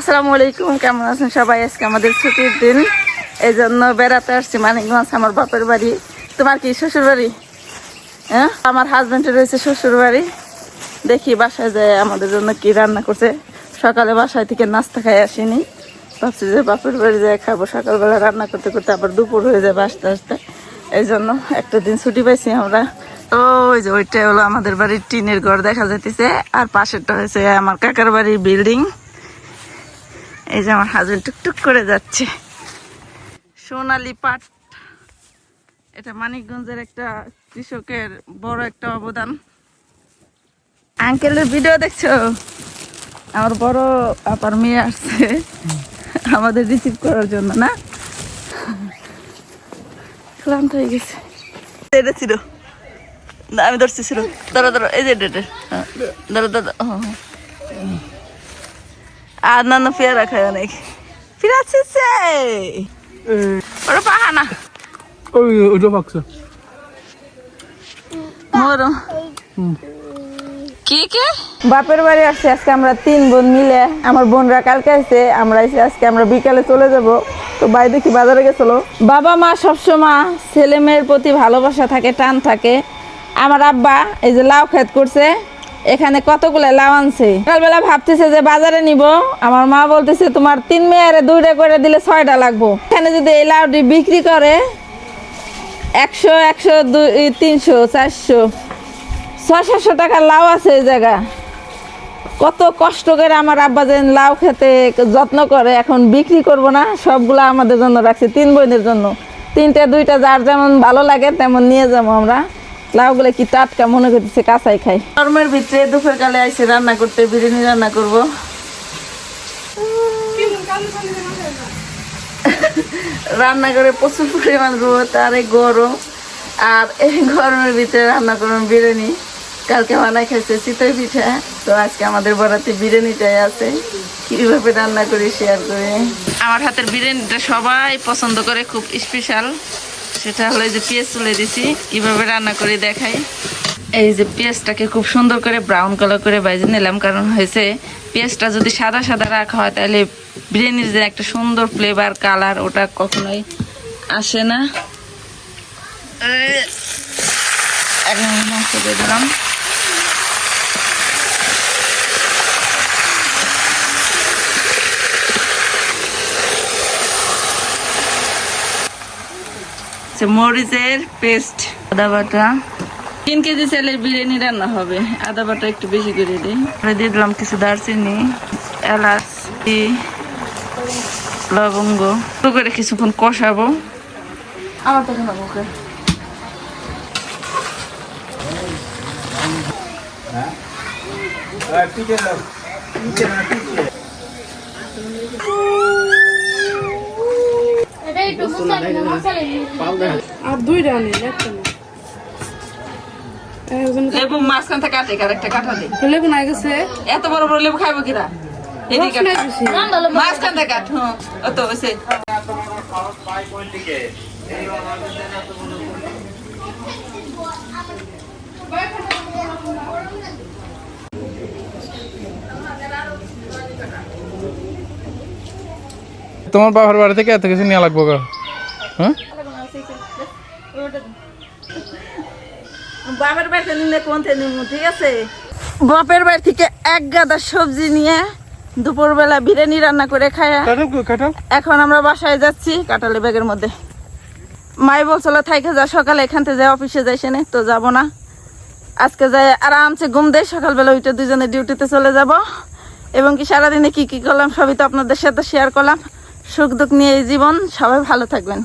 আসসালামু আলাইকুম, কেমন আছেন সবাই? আজকে আমাদের ছুটির দিন। এই জন্য বেড়াতে আসছি, মানিকগঞ্জ, আমার বাপের বাড়ি। তোমার কি শ্বশুর বাড়ি? হ্যাঁ? আমার হাজব্যান্ডের রয়েছে শ্বশুর বাড়ি। দেখি বাসায় যায় আমাদের জন্য কি রান্না করছে। সকালে বাসায় থেকে নাস্তা খাই, আসিনি। ভাবছি যে বাপের বাড়ি যায় খাব। সকালবেলা রান্না করতে করতে আবার দুপুর হয়ে যাবে আস্তে আসতে। এই জন্য একটা দিন ছুটি পাইছি আমরা। ওই যে ওইটা হলো আমাদের বাড়ির টিনের ঘর দেখা যাইতেছে। আর পাশেরটা হয়েছে আমার কাকার বাড়ির বিল্ডিং এই যে আমার হাজবেন্ড টুকটুক করে যাচ্ছে। সোনালি পাট। এটা মানিকগঞ্জের একটা কৃষকের বড় একটা অবদান। আঙ্কেলের ভিডিও দেখছ? আমার বড় আপার মেয়ে আসছে। আমাদের রিসিভ করার জন্য, না? ক্লান্ত হয়ে গেছে। এটা ছিল। আমি ধরছি, ছিল। ধরো ধরো এই যে ধরো ধরো হ্যাঁ। আর না না পেয়ারা খায় অনেক। ফিরাচ্ছে ওরা পাহানা ওই ওইটা পাকছে মোর। কি কে? বাপের বাড়ি আসছে আজকে আমরা তিন বোন মিলে। আমার বোনরা কালকে আসছে আমরা এসে আজকে আমরা বিকালে চলে যাব। তো বাই দেখি বাজারে গেছিল। বাবা মা সবসময় ছেলে মেয়ের প্রতি ভালোবাসা থাকে টান থাকে। আমার আব্বা এই যে লাউ খেত করছে এখানে কতগুলো লাউ আনছে? সকালবেলা ভাবতেছে যে বাজারে নিব। আমার মা বলতেছে, তোমার তিন মেয়ের দুইটা করে দিলে ছয়টা লাগবো। এখানে যদি এই লাউটি বিক্রি করে, একশো একশো দুই তিনশো, চারশো ছয় সাতশো টাকার লাউ আছে এই জায়গা কত কষ্ট করে আমার আব্বা যেন লাউ খেতে যত্ন করে, এখন বিক্রি করব না, সবগুলো আমাদের জন্য রাখছি, তিন বোনের জন্য। তিনটে, দুইটা, যার যেমন ভালো লাগে, তেমন নিয়ে যাব আমরা। লাউগুলো কি টাটকা মনে করতেছে কাঁচাই খাই। গরমের ভিতরে দুপুর কালে আইসে রান্না করতে বিরিয়ানি রান্না করব। রান্না করে প্রচুর পরিমাণ রোদ আর এই গরম। আর এই গরমের ভিতরে রান্না করুন বিরিয়ানি। কালকে বানাই খাইছে চিতই পিঠা তো আজকে আমাদের বরাতে বিরিয়ানিটাই আছে। কীভাবে রান্না করি শেয়ার করে। আমার হাতের বিরিয়ানিটা সবাই পছন্দ করে খুব স্পেশাল সেটা হলো যে পেঁয়াজ তুলে দিছি কীভাবে রান্না করে দেখাই। এই যে পেঁয়াজটাকে খুব সুন্দর করে ব্রাউন কালার করে বাইজে নিলাম, কারণ হয়েছে পেঁয়াজটা যদি সাদা সাদা রাখা হয়, তাহলে বিরিয়ানির যে একটা সুন্দর ফ্লেভার কালার ওটা কখনোই আসে না। এখন মাংস দিয়ে দিলাম। আচ্ছা, মরিচের পেস্ট আদা বাটা। তিন কেজি চালের বিরিয়ানি রান্না হবে। আদা বাটা একটু বেশি করে দিই। দিয়ে দিলাম কিছু দারচিনি এলাচ লবঙ্গ। একটু করে কিছুক্ষণ কষাবো। আমার তো খাব ওকে। আর লেবু মাঝখান থেকে কাটে আরেকটা কাটা দে। লেবু নাই গেছে। এত বড় বড় লেবু খাইবো। মাঝখান থেকে কাট হ্যাঁ অত হয়েছে তোমার বাবার বাড়ি থেকে এত কিছু নিয়ে লাগবো গো। হ্যাঁ? বাপের বাড়ি থেকে নিলে কোনতে নিব ঠিক আছে? বাপের বাড়ি থেকে এক গাদা সবজি নিয়ে দুপুরবেলা বিরিয়ানি রান্না করে খায়া এখন আমরা বাসায় যাচ্ছি কাটালে ব্যাগের মধ্যে। মাই বলছিল থাইকে যা সকালে এখান থেকে যাই অফিসে যাই সেনে তো যাব না। আজকে যাই আরামসে ঘুম দেয় সকালবেলা ওইটা দুজনে ডিউটিতে চলে যাব। এবং কি সারাদিনে কি কি করলাম সবই তো আপনাদের সাথে শেয়ার করলাম। সুখ দুঃখ নিয়ে এই জীবন সবাই ভালো থাকবেন।